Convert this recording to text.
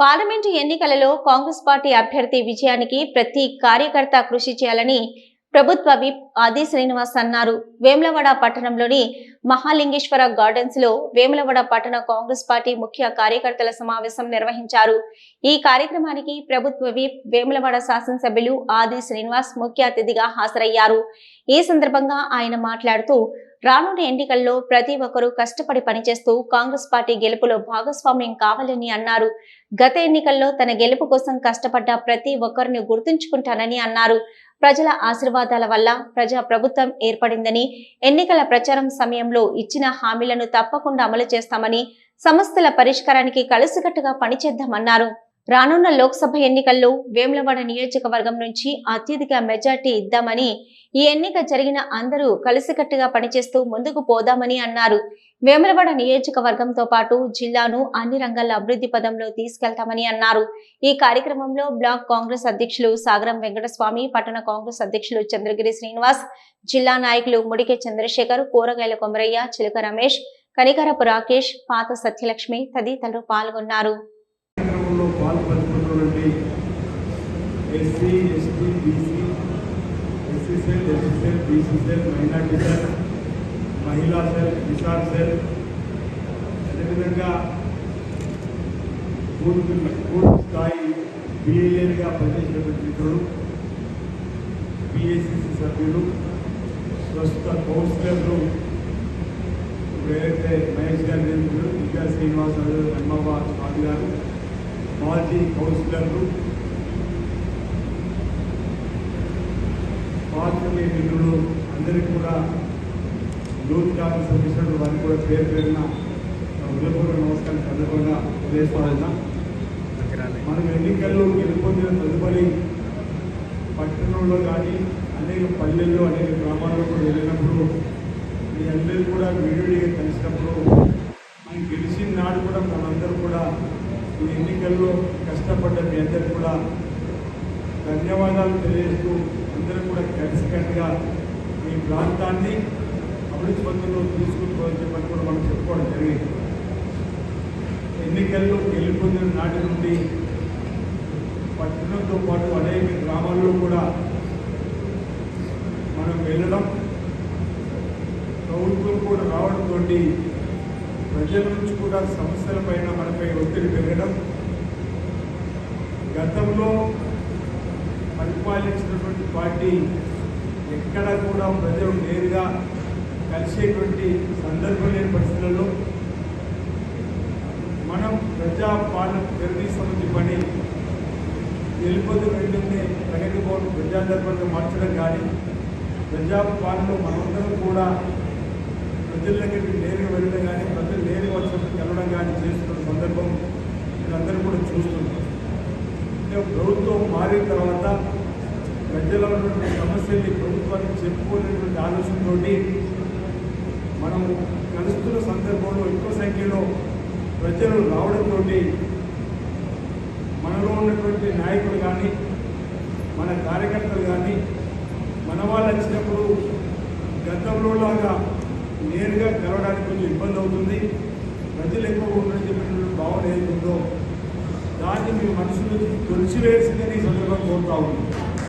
Parliament ఎన్నికలలో Congress party అభ్యర్థి విజయానికి ప్రతి కార్యకర్త కృషి చేయాలని ప్రభుత్వ విప్ ఆది శ్రీనివాస్ అన్నారు. వేములవాడ పట్టణంలోని మహాలింగేశ్వర గార్డెన్స్లో వేములవాడ పట్టణ కాంగ్రెస్ పార్టీ ముఖ్య కార్యకర్తల సమావేశం నిర్వహించారు. ఈ కార్యక్రమానికి ప్రభుత్వ విప్ వేములవాడ శాసనసభ్యులు ఆది శ్రీనివాస్ ముఖ్య అతిథిగా హాజరయ్యారు. ఈ సందర్భంగా ఆయన మాట్లాడుతూ రానున్న ఎన్నికల్లో ప్రతి ఒక్కరూ కష్టపడి పనిచేస్తూ కాంగ్రెస్ పార్టీ గెలుపులో భాగస్వామ్యం కావాలని అన్నారు. గత ఎన్నికల్లో తన గెలుపు కోసం కష్టపడ్డ ప్రతి ఒక్కరిని గుర్తుంచుకుంటానని అన్నారు. ప్రజల ఆశీర్వాదాల వల్ల ప్రజా ప్రభుత్వం ఏర్పడిందని ఎన్నికల ప్రచారం సమయంలో ఇచ్చిన హామీలను తప్పకుండా అమలు చేస్తామని సమస్యల పరిష్కారానికి కలిసికట్టుగా పనిచేద్దామన్నారు. రానున్న లోక్సభ ఎన్నికల్లో వేములవాడ నియోజకవర్గం నుంచి అత్యధిక మెజార్టీ ఇద్దామని ఈ ఎన్నిక జరిగిన అందరూ కలిసికట్టుగా పనిచేస్తూ ముందుకు పోదామని అన్నారు. వేములవాడ నియోజకవర్గంతో పాటు జిల్లాను అన్ని రంగాల అభివృద్ధి పదంలో తీసుకెళ్తామని అన్నారు. ఈ కార్యక్రమంలో బ్లాక్ కాంగ్రెస్ అధ్యక్షులు సాగరం వెంకటస్వామి పట్టణ కాంగ్రెస్ అధ్యక్షులు చంద్రగిరి శ్రీనివాస్ జిల్లా నాయకులు ముడికే చంద్రశేఖర్ కూరగాయల కొమరయ్య చిలక రమేష్ కనికరపు రాకేష్ పాత సత్యలక్ష్మి తదితరులు పాల్గొన్నారు. SC ST BC SC cell SC cell BC cell minority cell మహిళా సెల్ కిసాన్ సెల్ అదేవిధంగా పూర్తి పూర్తి స్థాయి బిఏలుగా పనిచేసినటువంటి మిత్రులు పిఎస్సిసి సభ్యులు ప్రస్తుత కౌన్సిలర్లు ఇప్పుడు ఏదైతే మహేష్ గారి నేతృత్వంలో ఇంకా శ్రీనివాస్ గారు హన్మాబాద్ స్వామి గారు మాజీ కౌన్సిలర్లు పార్టీ మిత్రులు అందరికీ కూడా యూత్ కాంగ్రెస్ అధ్యక్షుడు వారికి కూడా పేరు పేరున హృదయపూర్వక నమస్కారం సందర్భంగా తెలియజేస్తున్నా మనం ఎన్నికల్లో గెలుపొందిన తదుపరి పట్టణంలో కానీ అనేక పల్లెల్లో అనేక గ్రామాల్లో కూడా వెళ్ళినప్పుడు మీ అందరూ కూడా విడివిడిగా కలిసినప్పుడు మనం గెలిచిన నాడు కూడా మనందరూ కూడా ఈ ఎన్నికల్లో కష్టపడ్డ మీ అందరూ కూడా ధన్యవాదాలు తెలియజేస్తూ అందరూ కూడా కలిసికట్టుగా ఈ ప్రాంతాన్ని అభివృద్ధి పనుల్లో తీసుకుంటుకోవాలని చెప్పని కూడా మనం చెప్పుకోవడం జరిగింది. ఎన్నికల్లో గెలుపొందిన నాటి నుండి పట్టణంతో పాటు అనేక గ్రామాల్లో కూడా మనం వెళ్ళడం ప్రభుత్వం కూడా రావడంతో ప్రజల నుంచి కూడా సమస్యల పైన మనపై ఒత్తిడి పెరగడం గతంలో పరిపాలించినటువంటి పార్టీ ఎక్కడ కూడా ప్రజలు నేరుగా కలిసేటువంటి సందర్భం లేని పరిస్థితులలో మనం ప్రజాపాలన నిర్వహిస్తున్న పని వెళ్ళిపోతూ వెళ్ళింది ప్రగతి భవన్ ప్రజాదర్భంగా మార్చడం కానీ ప్రజాపాలనలో మనందరం కూడా ప్రజల దగ్గరికి నేరుగా వెళ్ళడం కానీ ప్రజలు నేరుగా వచ్చినప్పుడు కలవడం కానీ చేస్తున్న సందర్భం మీరందరూ కూడా చూస్తున్నారు ప్రభుత్వం మారిన తర్వాత ప్రజల ఉన్నటువంటి సమస్యల్ని ప్రభుత్వానికి చెప్పుకునేటువంటి ఆలోచనతోటి మనం కలుస్తున్న సందర్భంలో ఎక్కువ సంఖ్యలో ప్రజలు రావడంతో మనలో ఉన్నటువంటి నాయకులు కానీ మన కార్యకర్తలు కానీ మన వాళ్ళు వచ్చినప్పుడు గతంలో లాగా నేరుగా కలవడానికి కొంచెం ఇబ్బంది అవుతుంది. ప్రజలు ఎక్కువ ఉన్నట్టు చెప్పినటువంటి భావన ఏది ఉందో మీ మనసు నుంచి తొలిచివేసిందని ఈ సందర్భంగా కోరుతా ఉన్నాం.